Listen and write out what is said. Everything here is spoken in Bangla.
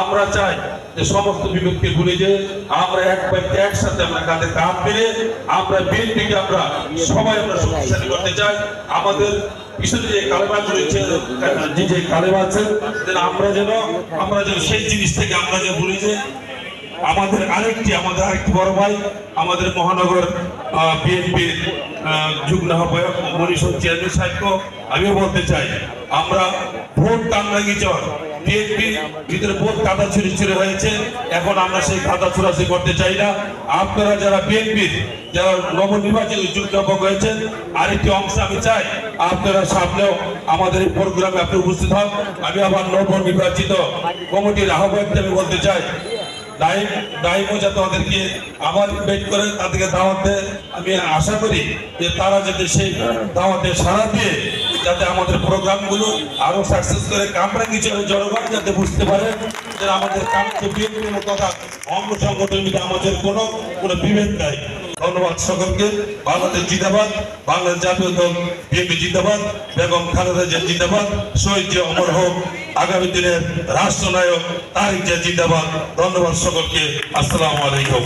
আমরা চাই যে সমস্ত বিভেদকে ভুলে যে আমরা এক ব্যক্তি একসাথে আমরা কাঁধে কাঁধ মিলে আমরা বিএনপিকে আমরা সবাই আমরা শক্তিশালী করতে চাই। আমাদের যে যে যে আমরা যেন আমরা যেন সেই জিনিস থেকে আমরা আমাদের আরেকটি আমাদের আরেকটি বড় ভাই, আমাদের মহানগর বিএনপির যুগ্ম আহ্বায়ক মনীষণ চেয়ারম্যান সাহেবকে আমিও বলতে চাই, আমরা ভোট কামরাঙ্গি চর। বিএনপি ভিতরে ভোট কাদা ছুরি ছুরি হয়েছে। এখন আমরা সেই কাদা ছুরাছি করতে চাই না। আপনারা যারা বিএনপির যারা নবনির্বাচিত আহ্বায়ক হয়েছেন, আরেকটি অংশ আমি চাই, আপনারা সামনেও আমাদের এই প্রোগ্রামে আপনি উপস্থিত হন। আমি আবার নবনির্বাচিত কমিটির আহ্বায়ককে আমি বলতে চাই ডাইম ডাইমও যাতে ওদেরকে আবার ইনভাইট করে তাদেরকে দাওয়াত দেয়। আমি আশা করি যে তারা যাতে সেই দাওয়াতে সাড়া দিয়ে যাতে আমাদের প্রোগ্রামগুলো আরও সাকসেস করে। কামরাঙ্গি চলে জনগণ যাতে বুঝতে পারে যে আমাদের কামকে বিএনপির কথা অঙ্গ সংগঠনের মধ্যে আমাদের কোনো কোনো বিভেদ নাই। ধন্যবাদ সকলকে। বাংলাদেশ জিন্দাবাদ। বাংলাদেশ জাতীয় দল বিএনপি জিন্দাবাদ। বেগম খালেদা জিয়া জিন্দাবাদ। শহীদ জিয়া অমর হোক। আগামী দিনের রাষ্ট্রনায়ক তারিক জিয়া জিন্দাবাদ। ধন্যবাদ সকলকে। আসসালামু আলাইকুম।